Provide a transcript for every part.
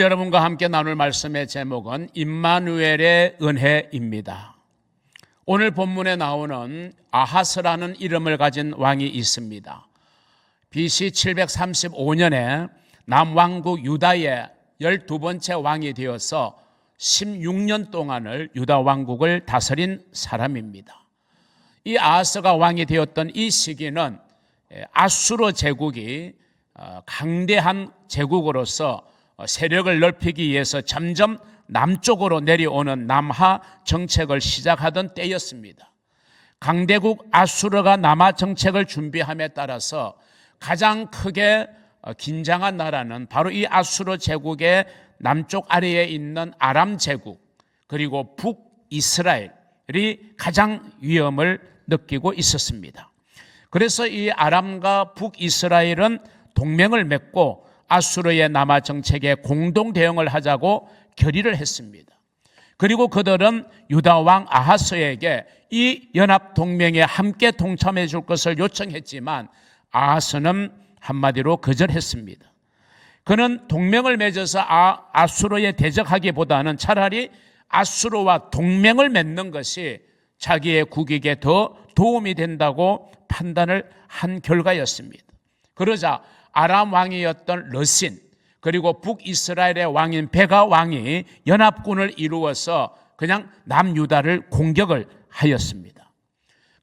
여러분과 함께 나눌 말씀의 제목은 임마누엘의 은혜입니다. 오늘 본문에 나오는 아하스라는 이름을 가진 왕이 있습니다. BC 735년에 남왕국 유다의 12번째 왕이 되어서 16년 동안을 유다 왕국을 다스린 사람입니다. 이 아하스가 왕이 되었던 이 시기는 아수르 제국이 어, 강대한 제국으로서 어, 세력을 넓히기 위해서 점점 남쪽으로 내려오는 남하 정책을 시작하던 때였습니다. 강대국 아수르가 남하 정책을 준비함에 따라서 가장 크게 어, 긴장한 나라는 바로 이 아수르 제국의 남쪽 아래에 있는 아람 제국 그리고 북 이스라엘이 가장 위험을 느끼고 있었습니다. 그래서 이 아람과 북 이스라엘은 동맹을 맺고 아수르의 남아 정책에 공동 대응을 하자고 결의를 했습니다. 그리고 그들은 유다 왕 아하스에게 이 연합 동맹에 함께 동참해 줄 것을 요청했지만 아하스는 한마디로 거절했습니다. 그는 동맹을 맺어서 아, 아수르에 대적하기보다는 차라리 아수르와 동맹을 맺는 것이 자기의 국익에 더 도움이 된다고 판단을 한 결과였습니다. 그러자 아람 왕이었던 러신 그리고 북이스라엘의 왕인 베가 왕이 연합군을 이루어서 그냥 남유다를 공격을 하였습니다.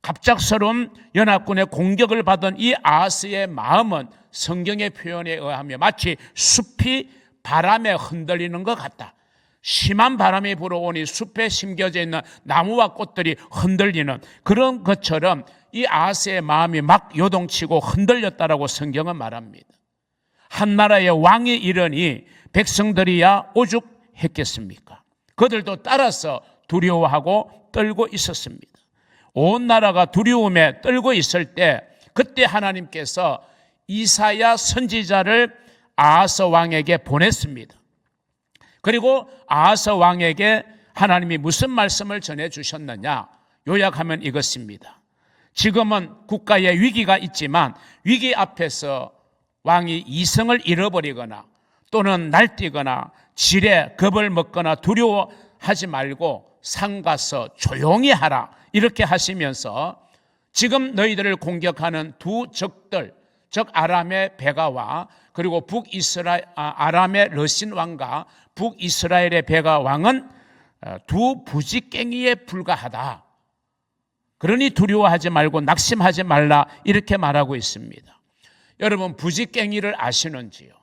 갑작스러운 연합군의 공격을 받은 이 아하스의 마음은 성경의 표현에 의하면 마치 숲이 바람에 흔들리는 것 같다. 심한 바람이 불어오니 숲에 심겨져 있는 나무와 꽃들이 흔들리는 그런 것처럼 이 아하스의 마음이 막 요동치고 흔들렸다라고 성경은 말합니다. 한 나라의 왕이 이러니 백성들이야 오죽했겠습니까? 그들도 따라서 두려워하고 떨고 있었습니다. 온 나라가 두려움에 떨고 있을 때 그때 하나님께서 이사야 선지자를 아하스 왕에게 보냈습니다. 그리고 아하스 왕에게 하나님이 무슨 말씀을 전해 주셨느냐? 요약하면 이것입니다. 지금은 국가에 위기가 있지만 위기 앞에서 왕이 이성을 잃어버리거나 또는 날뛰거나 지레 겁을 먹거나 두려워하지 말고 상가서 조용히 하라 이렇게 하시면서 지금 너희들을 공격하는 두 적들 즉 아람의 베가와 그리고 북이스라엘 아, 아람의 러신 왕과 북이스라엘의 베가 왕은 어, 두 부지깽이에 불과하다. 그러니 두려워하지 말고 낙심하지 말라 이렇게 말하고 있습니다. 여러분 부지깽이를 아시는지요?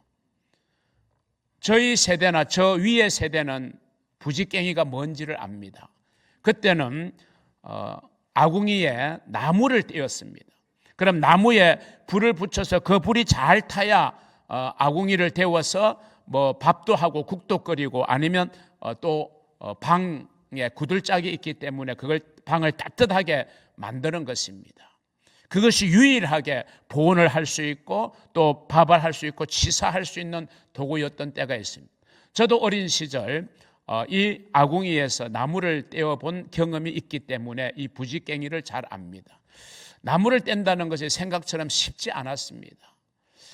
저희 세대나 저 위의 세대는 부지깽이가 뭔지를 압니다. 그때는 어, 아궁이에 나무를 떼었습니다. 그럼 나무에 불을 붙여서 그 불이 잘 타야 어, 아궁이를 데워서 뭐 밥도 하고 국도 끓이고 아니면 어, 또 어, 방에 구들짝이 있기 때문에 그걸 방을 따뜻하게 만드는 것입니다. 그것이 유일하게 보온을 할 수 있고 또 밥을 할 수 있고 치사할 수 있는 도구였던 때가 있습니다. 저도 어린 시절 어, 이 아궁이에서 나무를 떼어 본 경험이 있기 때문에 이 부지깽이를 잘 압니다. 나무를 뗀다는 것이 생각처럼 쉽지 않았습니다.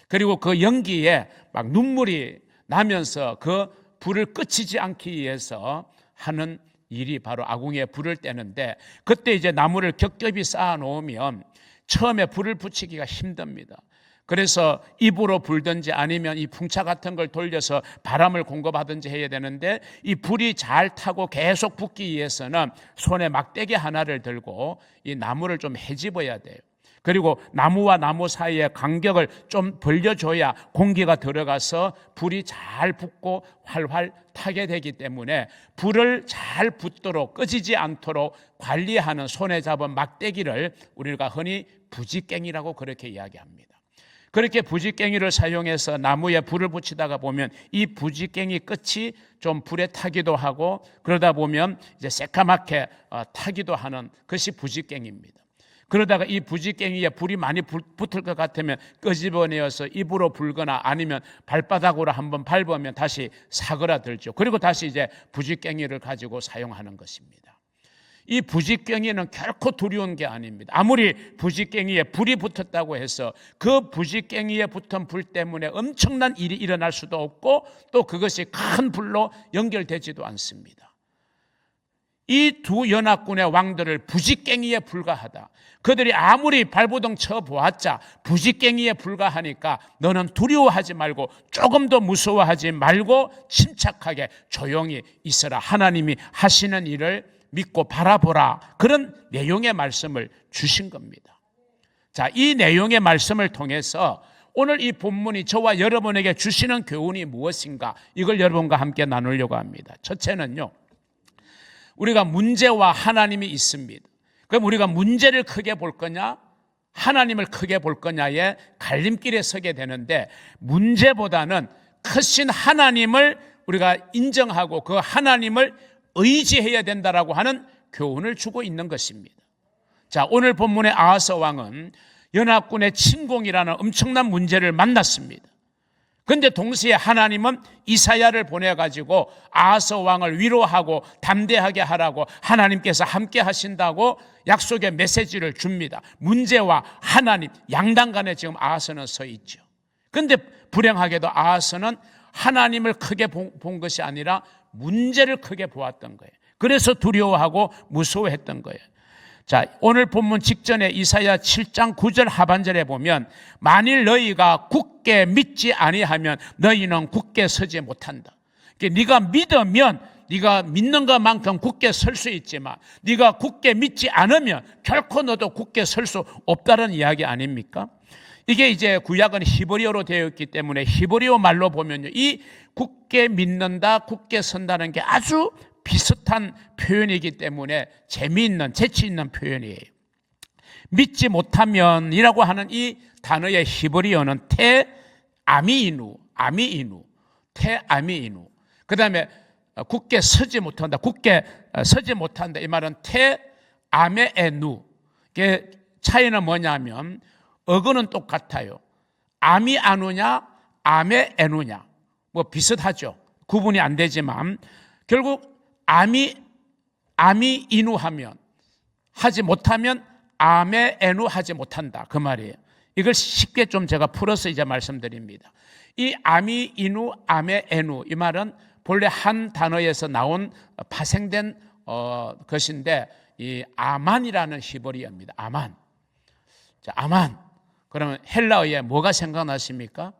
그리고 그 연기에 막 눈물이 나면서 그 불을 끄치지 않기 위해서 하는 일이 바로 아궁이에 불을 떼는데 그때 이제 나무를 겹겹이 쌓아 놓으면 처음에 불을 붙이기가 힘듭니다. 그래서 입으로 불든지 아니면 이 풍차 같은 걸 돌려서 바람을 공급하든지 해야 되는데 이 불이 잘 타고 계속 붙기 위해서는 손에 막대기 하나를 들고 이 나무를 좀 헤집어야 돼요. 그리고 나무와 나무 사이에 간격을 좀 벌려줘야 공기가 들어가서 불이 잘 붙고 활활 타게 되기 때문에 불을 잘 붙도록 꺼지지 않도록 관리하는 손에 잡은 막대기를 우리가 흔히 부지깽이라고 그렇게 이야기합니다. 그렇게 부지깽이를 사용해서 나무에 불을 붙이다가 보면 이 부지깽이 끝이 좀 불에 타기도 하고 그러다 보면 이제 새까맣게 어, 타기도 하는 것이 부지깽이입니다. 그러다가 이 부지깽이에 불이 많이 붙을 것 같으면 끄집어내어서 입으로 불거나 아니면 발바닥으로 한번 밟으면 다시 사그라들죠. 그리고 다시 이제 부지깽이를 가지고 사용하는 것입니다. 이 부직갱이는 결코 두려운 게 아닙니다. 아무리 부직갱이에 불이 붙었다고 해서 그 부직갱이에 붙은 불 때문에 엄청난 일이 일어날 수도 없고 또 그것이 큰 불로 연결되지도 않습니다. 이 두 연합군의 왕들을 부직갱이에 불과하다. 그들이 아무리 발부동 쳐 보았자 부직갱이에 불과하니까 너는 두려워하지 말고 조금 더 무서워하지 말고 침착하게 조용히 있어라. 하나님이 하시는 일을 믿고 바라보라. 그런 내용의 말씀을 주신 겁니다. 자, 이 내용의 말씀을 통해서 오늘 이 본문이 저와 여러분에게 주시는 교훈이 무엇인가? 이걸 여러분과 함께 나누려고 합니다. 첫째는요. 우리가 문제와 하나님이 있습니다. 그럼 우리가 문제를 크게 볼 거냐? 하나님을 크게 볼 거냐의 갈림길에 서게 되는데 문제보다는 크신 하나님을 우리가 인정하고 그 하나님을 의지해야 된다라고 하는 교훈을 주고 있는 것입니다. 자, 오늘 본문의 아하서 왕은 연합군의 침공이라는 엄청난 문제를 만났습니다. 근데 동시에 하나님은 이사야를 보내 가지고 아하서 왕을 위로하고 담대하게 하라고 하나님께서 함께 하신다고 약속의 메시지를 줍니다. 문제와 하나님 양당 간에 지금 아하서는 서 있죠. 근데 불행하게도 아하서는 하나님을 크게 본 것이 아니라 문제를 크게 보았던 거예요. 그래서 두려워하고 무서워했던 거예요. 자, 오늘 본문 직전에 이사야 7장 9절 하반절에 보면 만일 너희가 굳게 믿지 아니하면 너희는 굳게 서지 못한다. 그러니까 네가 믿으면 네가 믿는 것만큼 굳게 설 수 있지만 네가 굳게 믿지 않으면 결코 너도 굳게 설 수 없다는 이야기 아닙니까? 이게 이제 구약은 히브리어로 되어 있기 때문에 히브리어 말로 보면요. 이 굳게 믿는다, 굳게 선다는 게 아주 비슷한 표현이기 때문에 재미있는, 재치있는 표현이에요. 믿지 못하면이라고 하는 이 단어의 히브리어는 테 아미이누, 아미이누, 테 아미이누. 그 다음에 굳게 서지 못한다, 굳게 서지 못한다. 이 말은 테 아메에누. 그 차이는 뭐냐면 어근은 똑같아요. 아미 아누냐, 아메 에누냐. 뭐 비슷하죠. 구분이 안 되지만 결국 아미 아미 이누하면 하지 못하면 아메 에누 하지 못한다 그 말이에요. 이걸 쉽게 좀 제가 풀어서 이제 말씀드립니다. 이 아미 이누 아메 에누 이 말은 본래 한 단어에서 나온 파생된 어, 것인데 이 아만이라는 히브리어입니다. 아만. 자, 아만. 그러면 헬라어에 뭐가 생각나십니까?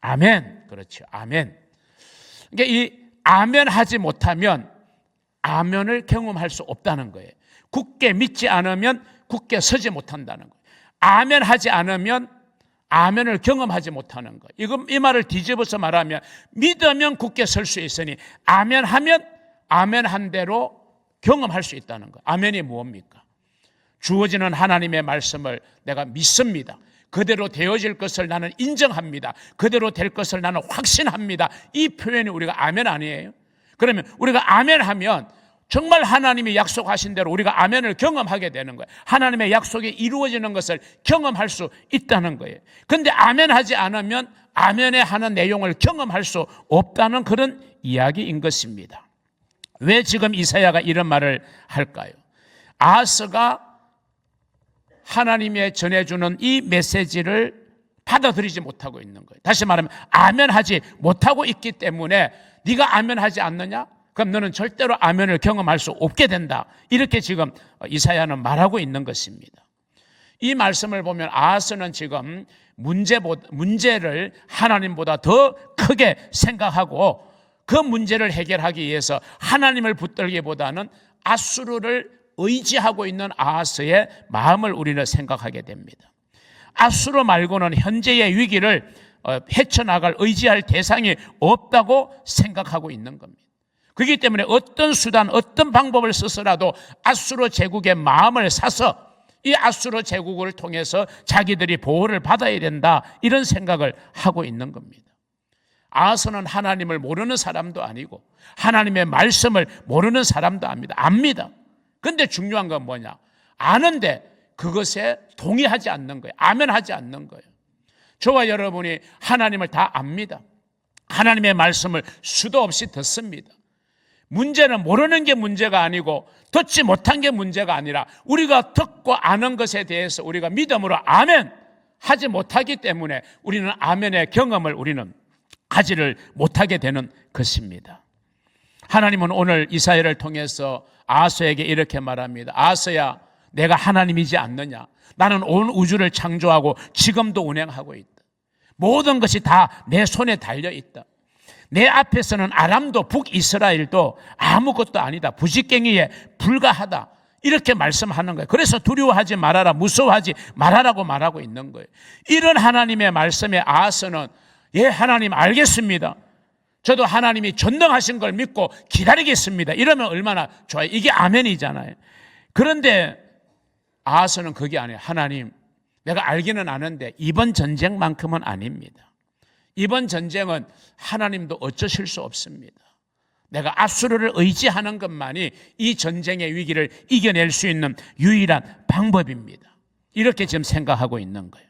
아멘. 그렇죠. 아멘. 그러니까 이 아멘 하지 못하면 아멘을 경험할 수 없다는 거예요. 굳게 믿지 않으면 굳게 서지 못한다는 거예요. 아멘 하지 않으면 아멘을 경험하지 못하는 거예요. 이거 이 말을 뒤집어서 말하면 믿으면 굳게 설 수 있으니 아멘 하면 아멘 한 대로 경험할 수 있다는 거예요. 아멘이 무엇입니까? 주어지는 하나님의 말씀을 내가 믿습니다. 그대로 되어질 것을 나는 인정합니다. 그대로 될 것을 나는 확신합니다. 이 표현이 우리가 아멘 아니에요? 그러면 우리가 아멘 하면 정말 하나님이 약속하신 대로 우리가 아멘을 경험하게 되는 거예요. 하나님의 약속이 이루어지는 것을 경험할 수 있다는 거예요. 근데 아멘 하지 않으면 아멘에 하는 내용을 경험할 수 없다는 그런 이야기인 것입니다. 왜 지금 이사야가 이런 말을 할까요? 아스가 하나님의 전해주는 이 메시지를 받아들이지 못하고 있는 거예요. 다시 말하면 아멘하지 못하고 있기 때문에 네가 아멘하지 않느냐? 그럼 너는 절대로 아멘을 경험할 수 없게 된다. 이렇게 지금 이사야는 말하고 있는 것입니다. 이 말씀을 보면 아하스는 지금 문제보다, 문제를 하나님보다 더 크게 생각하고 그 문제를 해결하기 위해서 하나님을 붙들기보다는 아수르를 의지하고 있는 아하스의 마음을 우리는 생각하게 됩니다. 아수르 말고는 현재의 위기를 어, 헤쳐나갈 의지할 대상이 없다고 생각하고 있는 겁니다. 그렇기 때문에 어떤 수단, 어떤 방법을 써서라도 아수르 제국의 마음을 사서 이 아수르 제국을 통해서 자기들이 보호를 받아야 된다 이런 생각을 하고 있는 겁니다. 아하스는 하나님을 모르는 사람도 아니고 하나님의 말씀을 모르는 사람도 압니다. 압니다. 근데 중요한 건 뭐냐? 아는데 그것에 동의하지 않는 거예요. 아멘하지 않는 거예요. 저와 여러분이 하나님을 다 압니다. 하나님의 말씀을 수도 없이 듣습니다. 문제는 모르는 게 문제가 아니고 듣지 못한 게 문제가 아니라 우리가 듣고 아는 것에 대해서 우리가 믿음으로 아멘 하지 못하기 때문에 우리는 아멘의 경험을 우리는 하지를 못하게 되는 것입니다. 하나님은 오늘 이사야를 통해서 아서에게 이렇게 말합니다. 아서야, 내가 하나님이지 않느냐? 나는 온 우주를 창조하고 지금도 운행하고 있다. 모든 것이 다 내 손에 달려 있다. 내 앞에서는 아람도 북이스라엘도 아무것도 아니다. 부지깽이에 불과하다. 이렇게 말씀하는 거예요. 그래서 두려워하지 말아라. 무서워하지 말아라고 말하고 있는 거예요. 이런 하나님의 말씀에 아서는 예, 하나님 알겠습니다. 저도 하나님이 전능하신 걸 믿고 기다리겠습니다. 이러면 얼마나 좋아요. 이게 아멘이잖아요. 그런데 아서는 그게 아니에요. 하나님, 내가 알기는 아는데 이번 전쟁만큼은 아닙니다. 이번 전쟁은 하나님도 어쩌실 수 없습니다. 내가 아수르를 의지하는 것만이 이 전쟁의 위기를 이겨낼 수 있는 유일한 방법입니다. 이렇게 지금 생각하고 있는 거예요.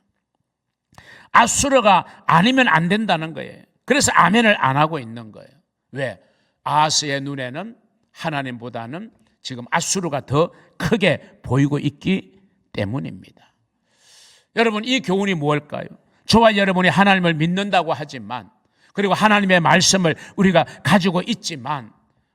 아수르가 아니면 안 된다는 거예요. 그래서 아멘을 안 하고 있는 거예요. 왜? 아스의 눈에는 하나님보다는 지금 아수르가 더 크게 보이고 있기 때문입니다. 여러분, 이 교훈이 무엇일까요? 저와 여러분이 하나님을 믿는다고 하지만, 그리고 하나님의 말씀을 우리가 가지고 있지만,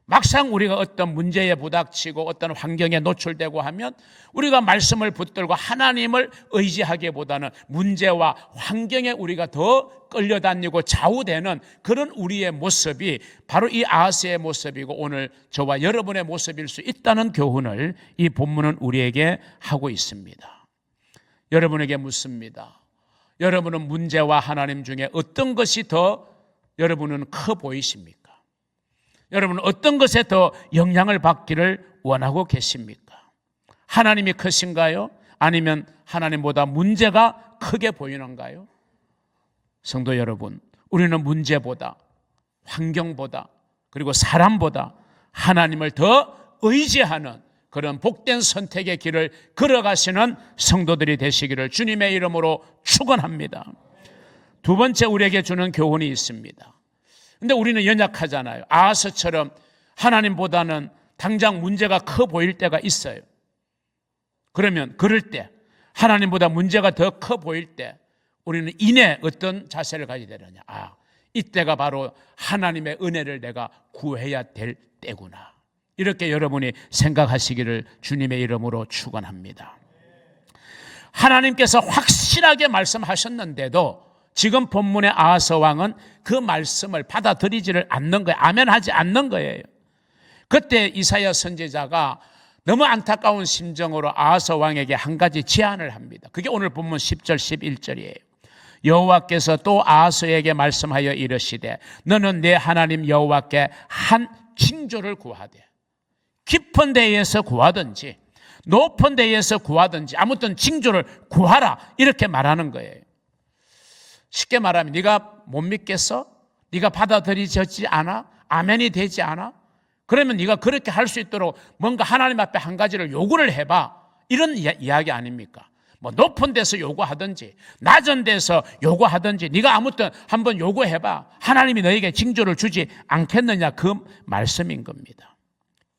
막상 우리가 어떤 문제에 부닥치고 어떤 환경에 노출되고 하면 우리가 말씀을 붙들고 하나님을 의지하기보다는 문제와 환경에 우리가 더 끌려다니고 좌우되는 그런 우리의 모습이 바로 이 아스의 모습이고 오늘 저와 여러분의 모습일 수 있다는 교훈을 이 본문은 우리에게 하고 있습니다. 여러분에게 묻습니다. 여러분은 문제와 하나님 중에 어떤 것이 더 여러분은 커 보이십니까? 여러분 어떤 것에 더 영향을 받기를 원하고 계십니까? 하나님이 크신가요? 아니면 하나님보다 문제가 크게 보이는가요? 성도 여러분, 우리는 문제보다 환경보다 그리고 사람보다 하나님을 더 의지하는 그런 복된 선택의 길을 걸어가시는 성도들이 되시기를 주님의 이름으로 축원합니다. 두 번째 우리에게 주는 교훈이 있습니다. 근데 우리는 연약하잖아요. 아하스처럼 하나님보다는 당장 문제가 커 보일 때가 있어요. 그러면 그럴 때 하나님보다 문제가 더 커 보일 때 우리는 이내 어떤 자세를 가지게 되느냐. 아, 이때가 바로 하나님의 은혜를 내가 구해야 될 때구나. 이렇게 여러분이 생각하시기를 주님의 이름으로 축원합니다. 하나님께서 확실하게 말씀하셨는데도 지금 본문의 아하서 왕은 그 말씀을 받아들이지를 않는 거예요. 아멘하지 않는 거예요. 그때 이사야 선지자가 너무 안타까운 심정으로 아하서 왕에게 한 가지 제안을 합니다. 그게 오늘 본문 10절 11절이에요. 여호와께서 또 아하서에게 말씀하여 이르시되 너는 내 하나님 여호와께 한 징조를 구하되 깊은 데에서 구하든지 높은 데에서 구하든지 아무튼 징조를 구하라 이렇게 말하는 거예요. 쉽게 말하면 네가 못 믿겠어? 네가 받아들이지 않아? 아멘이 되지 않아? 그러면 네가 그렇게 할 수 있도록 뭔가 하나님 앞에 한 가지를 요구를 해봐. 이런 이야기 아닙니까? 뭐 높은 데서 요구하든지 낮은 데서 요구하든지 네가 아무튼 한번 요구해봐. 하나님이 너에게 징조를 주지 않겠느냐 그 말씀인 겁니다.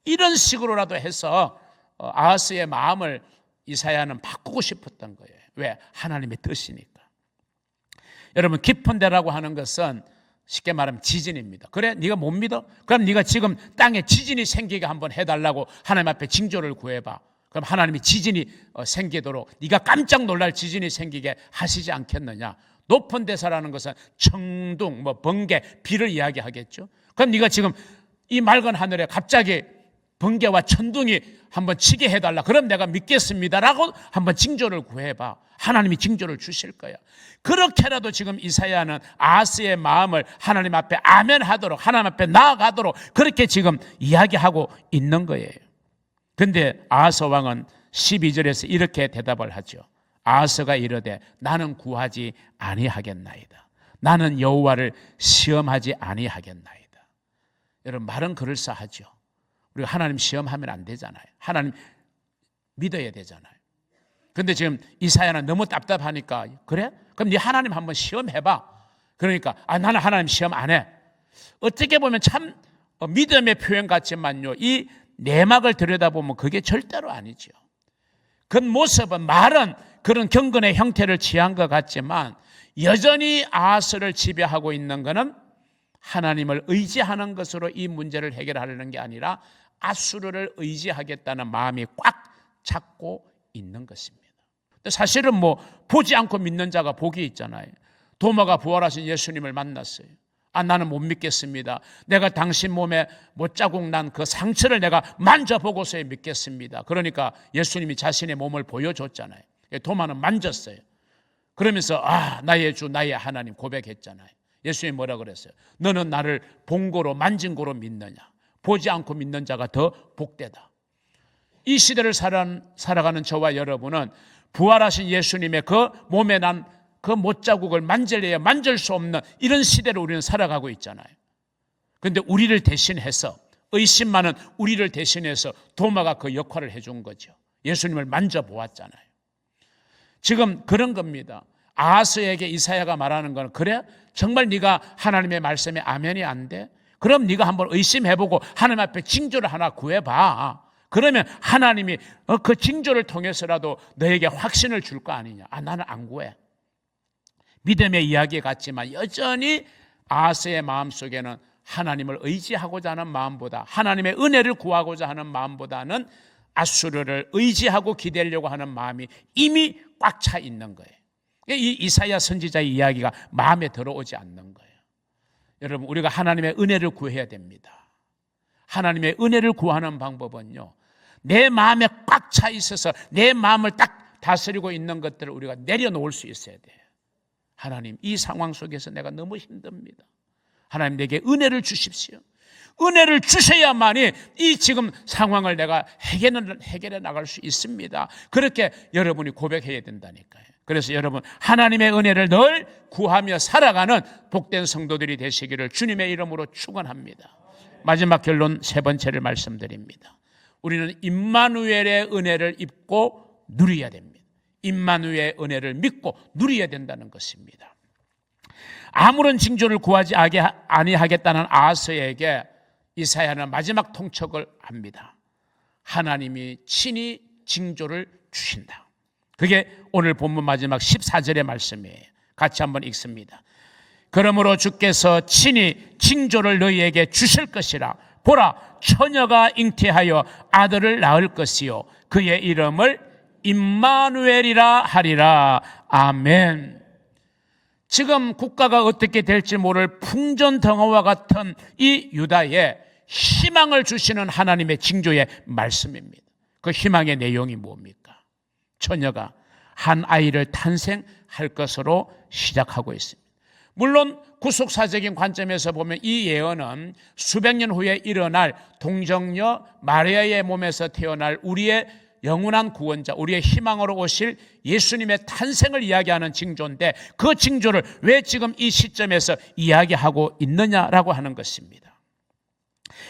이런 식으로라도 해서 어, 아하스의 마음을 이사야는 바꾸고 싶었던 거예요. 왜? 하나님의 뜻이니까. 여러분 깊은 데라고 하는 것은 쉽게 말하면 지진입니다. 그래? 네가 못 믿어? 그럼 네가 지금 땅에 지진이 생기게 한번 해달라고 하나님 앞에 징조를 구해봐. 그럼 하나님이 지진이 어, 생기도록 네가 깜짝 놀랄 지진이 생기게 하시지 않겠느냐? 높은 데서라는 것은 청둥, 뭐 번개, 비를 이야기하겠죠. 그럼 네가 지금 이 맑은 하늘에 갑자기 번개와 천둥이 한번 치게 해달라. 그럼 내가 믿겠습니다라고 한번 징조를 구해봐. 하나님이 징조를 주실 거야. 그렇게라도 지금 이사야는 아스의 마음을 하나님 앞에 아멘하도록 하나님 앞에 나아가도록 그렇게 지금 이야기하고 있는 거예요. 근데 아스 왕은 12절에서 이렇게 대답을 하죠. 아스가 이르되 나는 구하지 아니하겠나이다. 나는 여호와를 시험하지 아니하겠나이다. 여러분 말은 그럴싸하죠. 우리가 하나님 시험하면 안 되잖아요. 하나님 믿어야 되잖아요. 근데 지금 이사야는 너무 답답하니까 그래? 그럼 네 하나님 한번 시험해봐. 그러니까 아 나는 하나님 시험 안 해. 어떻게 보면 참 어, 믿음의 표현 같지만요. 이 내막을 들여다보면 그게 절대로 아니죠. 그 모습은 말은 그런 경건의 형태를 취한 것 같지만 여전히 아하스를 지배하고 있는 것은 하나님을 의지하는 것으로 이 문제를 해결하려는 게 아니라 아수르를 의지하겠다는 마음이 꽉 잡고 있는 것입니다. 사실은 뭐 보지 않고 믿는 자가 복이 있잖아요. 도마가 부활하신 예수님을 만났어요. 아, 나는 못 믿겠습니다. 내가 당신 몸에 못자국 난 그 상처를 내가 만져보고서야 믿겠습니다. 그러니까 예수님이 자신의 몸을 보여줬잖아요. 도마는 만졌어요. 그러면서 아, 나의 주, 나의 하나님 고백했잖아요. 예수님이 뭐라 그랬어요? 너는 나를 본 거로 만진 거로 믿느냐? 보지 않고 믿는 자가 더 복되다. 이 시대를 살아가는 저와 여러분은 부활하신 예수님의 그 몸에 난 그 못자국을 만질래야 만질 수 없는 이런 시대를 우리는 살아가고 있잖아요. 그런데 우리를 대신해서 의심 많은 우리를 대신해서 도마가 그 역할을 해준 거죠. 예수님을 만져보았잖아요. 지금 그런 겁니다. 아하스에게 이사야가 말하는 건 그래? 정말 네가 하나님의 말씀에 아멘이 안 돼? 그럼 네가 한번 의심해보고 하나님 앞에 징조를 하나 구해봐. 그러면 하나님이 어, 그 징조를 통해서라도 너에게 확신을 줄 거 아니냐? 아 나는 안 구해. 믿음의 이야기 같지만 여전히 아하스의 마음 속에는 하나님을 의지하고자 하는 마음보다 하나님의 은혜를 구하고자 하는 마음보다는 아수르를 의지하고 기대려고 하는 마음이 이미 꽉 차 있는 거예요. 이 이사야 선지자의 이야기가 마음에 들어오지 않는 거예요. 여러분, 우리가 하나님의 은혜를 구해야 됩니다. 하나님의 은혜를 구하는 방법은요, 내 마음에 꽉 차 있어서 내 마음을 딱 다스리고 있는 것들을 우리가 내려놓을 수 있어야 돼요. 하나님, 이 상황 속에서 내가 너무 힘듭니다. 하나님, 내게 은혜를 주십시오. 은혜를 주셔야만이 이 지금 상황을 내가 해결해 나갈 수 있습니다. 그렇게 여러분이 고백해야 된다니까요. 그래서 여러분, 하나님의 은혜를 늘 구하며 살아가는 복된 성도들이 되시기를 주님의 이름으로 축원합니다. 마지막 결론 세 번째를 말씀드립니다. 우리는 임마누엘의 은혜를 입고 누려야 됩니다. 임마누엘의 은혜를 믿고 누려야 된다는 것입니다. 아무런 징조를 구하지 아니하겠다는 아하스에게 이사야는 마지막 통첩을 합니다. 하나님이 친히 징조를 주신다. 그게 오늘 본문 마지막 14절의 말씀이에요. 같이 한번 읽습니다. 그러므로 주께서 친히 징조를 너희에게 주실 것이라. 보라, 처녀가 잉태하여 아들을 낳을 것이요. 그의 이름을 임마누엘이라 하리라. 아멘. 지금 국가가 어떻게 될지 모를 풍전등화와 같은 이 유다에 희망을 주시는 하나님의 징조의 말씀입니다. 그 희망의 내용이 뭡니까? 처녀가 한 아이를 탄생할 것으로 시작하고 있습니다. 물론 구속사적인 관점에서 보면 이 예언은 수백 년 후에 일어날 동정녀 마리아의 몸에서 태어날 우리의 영원한 구원자, 우리의 희망으로 오실 예수님의 탄생을 이야기하는 징조인데 그 징조를 왜 지금 이 시점에서 이야기하고 있느냐라고 하는 것입니다.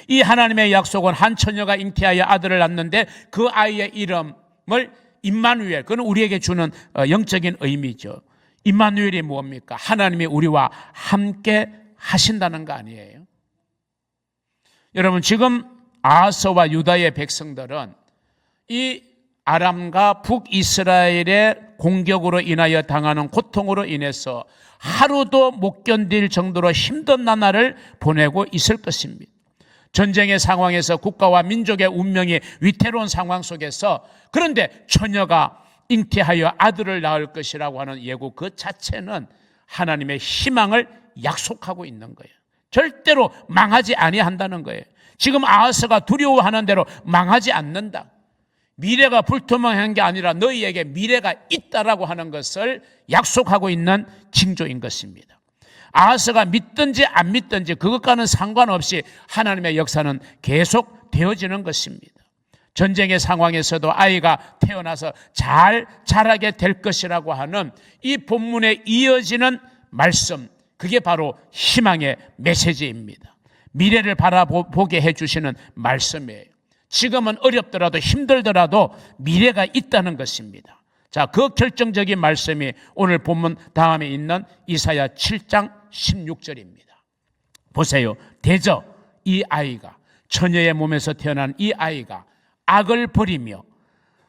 이 하나님의 약속은 한 처녀가 잉태하여 아들을 낳는데 그 아이의 이름을 임마누엘, 그건 우리에게 주는 어, 영적인 의미죠. 임마누엘이 뭡니까? 하나님이 우리와 함께 하신다는 거 아니에요? 여러분, 지금 아서와 유다의 백성들은 이 아람과 북이스라엘의 공격으로 인하여 당하는 고통으로 인해서 하루도 못 견딜 정도로 힘든 나날을 보내고 있을 것입니다. 전쟁의 상황에서 국가와 민족의 운명이 위태로운 상황 속에서 그런데 처녀가 잉태하여 아들을 낳을 것이라고 하는 예고 그 자체는 하나님의 희망을 약속하고 있는 거예요. 절대로 망하지 아니한다는 거예요. 지금 아하스가 두려워하는 대로 망하지 않는다. 미래가 불투명한 게 아니라 너희에게 미래가 있다라고 하는 것을 약속하고 있는 징조인 것입니다. 아하스가 믿든지 안 믿든지 그것과는 상관없이 하나님의 역사는 계속 되어지는 것입니다. 전쟁의 상황에서도 아이가 태어나서 잘 자라게 될 것이라고 하는 이 본문에 이어지는 말씀, 그게 바로 희망의 메시지입니다. 미래를 바라보게 해주시는 말씀이에요. 지금은 어렵더라도 힘들더라도 미래가 있다는 것입니다. 자, 그 결정적인 말씀이 오늘 본문 다음에 있는 이사야 7장 16절입니다. 보세요. 대저 이 아이가 처녀의 몸에서 태어난 이 아이가 악을 버리며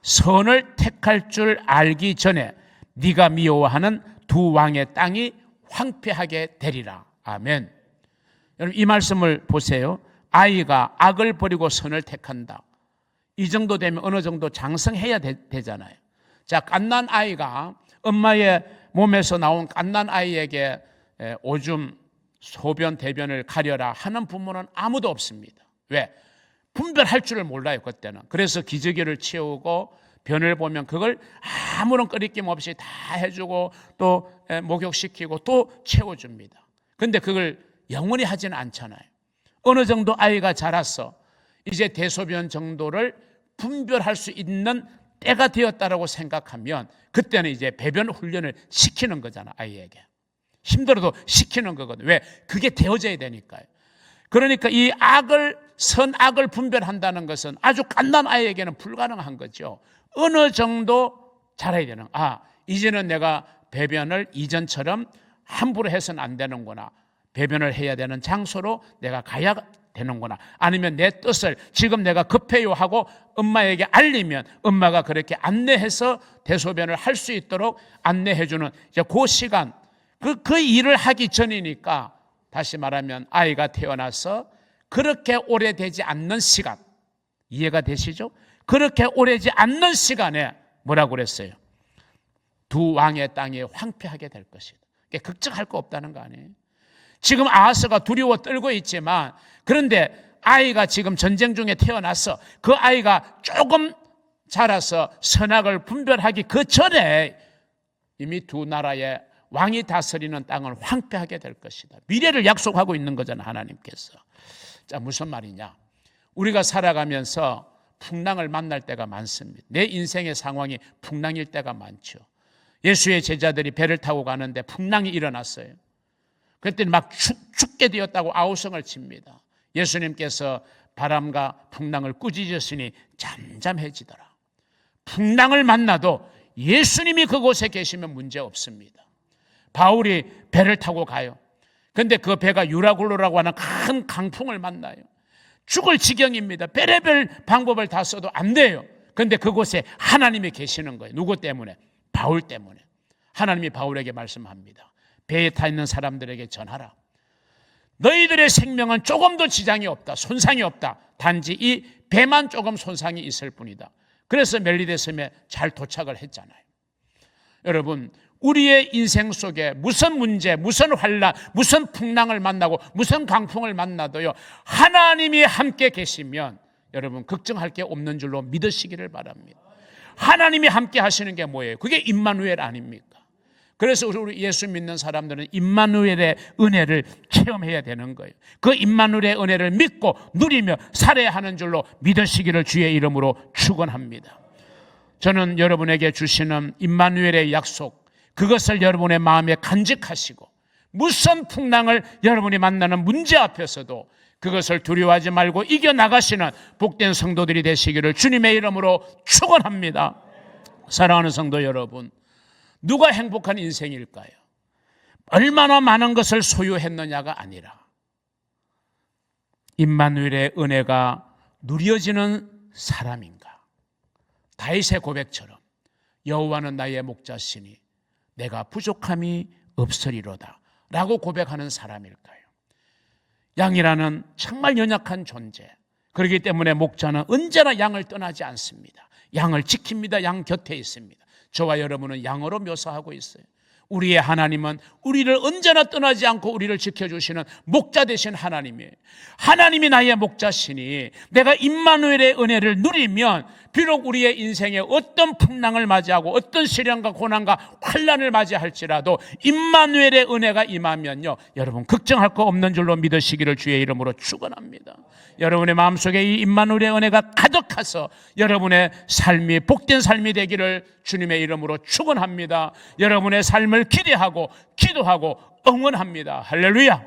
선을 택할 줄 알기 전에 네가 미워하는 두 왕의 땅이 황폐하게 되리라. 아멘. 여러분 이 말씀을 보세요. 아이가 악을 버리고 선을 택한다. 이 정도 되면 어느 정도 장성해야 되, 잖아요 자, 갓난 아이가 엄마의 몸에서 나온 갓난 아이에게 에, 오줌, 소변, 대변을 가려라 하는 부모는 아무도 없습니다. 왜? 분별할 줄을 몰라요, 그때는. 그래서 기저귀를 채우고 변을 보면 그걸 아무런 꺼리낌 없이 다 해주고 또 에, 목욕시키고 또 채워줍니다. 근데 그걸 영원히 하지는 않잖아요. 어느 정도 아이가 자랐어. 이제 대소변 정도를 분별할 수 있는 때가 되었다라고 생각하면 그때는 이제 배변 훈련을 시키는 거잖아, 아이에게. 힘들어도 시키는 거거든. 왜? 그게 되어져야 되니까요. 그러니까 이 악을, 선악을 분별한다는 것은 아주 갓난 아이에게는 불가능한 거죠. 어느 정도 자라야 되는, 아, 이제는 내가 배변을 이전처럼 함부로 해서는 안 되는구나. 배변을 해야 되는 장소로 내가 가야 되는구나. 아니면 내 뜻을 지금 내가 급해요 하고 엄마에게 알리면 엄마가 그렇게 안내해서 대소변을 할 수 있도록 안내해주는 이제 그 시간, 그, 그 일을 하기 전이니까 다시 말하면 아이가 태어나서 그렇게 오래되지 않는 시간. 이해가 되시죠? 그렇게 오래지 않는 시간에 뭐라고 그랬어요? 두 왕의 땅이 황폐하게 될 것이다. 걱정할 거 없다는 거 아니에요? 지금 아하스가 두려워 떨고 있지만 그런데 아이가 지금 전쟁 중에 태어났어. 그 아이가 조금 자라서 선악을 분별하기 그 전에 이미 두 나라의 왕이 다스리는 땅을 황폐하게 될 것이다. 미래를 약속하고 있는 거잖아, 하나님께서. 자, 무슨 말이냐? 우리가 살아가면서 풍랑을 만날 때가 많습니다. 내 인생의 상황이 풍랑일 때가 많죠. 예수의 제자들이 배를 타고 가는데 풍랑이 일어났어요. 그때 막 죽, 죽게 되었다고 아우성을 칩니다. 예수님께서 바람과 풍랑을 꾸짖으시니 잠잠해지더라. 풍랑을 만나도 예수님이 그곳에 계시면 문제 없습니다. 바울이 배를 타고 가요. 근데 그 배가 유라굴로라고 하는 큰 강풍을 만나요. 죽을 지경입니다. 별의별 방법을 다 써도 안 돼요. 근데 그곳에 하나님이 계시는 거예요. 누구 때문에? 바울 때문에. 하나님이 바울에게 말씀합니다. 배에 타 있는 사람들에게 전하라. 너희들의 생명은 조금도 지장이 없다. 손상이 없다. 단지 이 배만 조금 손상이 있을 뿐이다. 그래서 멜리데 섬에 잘 도착을 했잖아요. 여러분, 우리의 인생 속에 무슨 문제, 무슨 환란, 무슨 풍랑을 만나고 무슨 강풍을 만나도요. 하나님이 함께 계시면 여러분 걱정할 게 없는 줄로 믿으시기를 바랍니다. 하나님이 함께 하시는 게 뭐예요? 그게 임마누엘 아닙니까? 그래서 우리 예수 믿는 사람들은 임마누엘의 은혜를 체험해야 되는 거예요. 그 임마누엘의 은혜를 믿고 누리며 살아야 하는 줄로 믿으시기를 주의 이름으로 축원합니다. 저는 여러분에게 주시는 임마누엘의 약속 그것을 여러분의 마음에 간직하시고 무슨 풍랑을 여러분이 만나는 문제 앞에서도 그것을 두려워하지 말고 이겨 나가시는 복된 성도들이 되시기를 주님의 이름으로 축원합니다. 사랑하는 성도 여러분, 누가 행복한 인생일까요? 얼마나 많은 것을 소유했느냐가 아니라 임마누엘의 은혜가 누려지는 사람인가? 다윗의 고백처럼 여호와는 나의 목자시니 내가 부족함이 없으리로다 라고 고백하는 사람일까요? 양이라는 정말 연약한 존재. 그렇기 때문에 목자는 언제나 양을 떠나지 않습니다. 양을 지킵니다. 양 곁에 있습니다. 저와 여러분은 양으로 묘사하고 있어요. 우리의 하나님은 우리를 언제나 떠나지 않고 우리를 지켜주시는 목자 되신 하나님이에요. 하나님이 나의 목자시니 내가 임마누엘의 은혜를 누리면 비록 우리의 인생에 어떤 풍랑을 맞이하고 어떤 시련과 고난과 환란을 맞이할지라도 임마누엘의 은혜가 임하면요. 여러분 걱정할 거 없는 줄로 믿으시기를 주의 이름으로 축원합니다. 여러분의 마음속에 이 임마누엘의 은혜가 가득해서 여러분의 삶이 복된 삶이 되기를 주님의 이름으로 축원합니다. 여러분의 삶을 기대하고 기도하고 응원합니다. 할렐루야.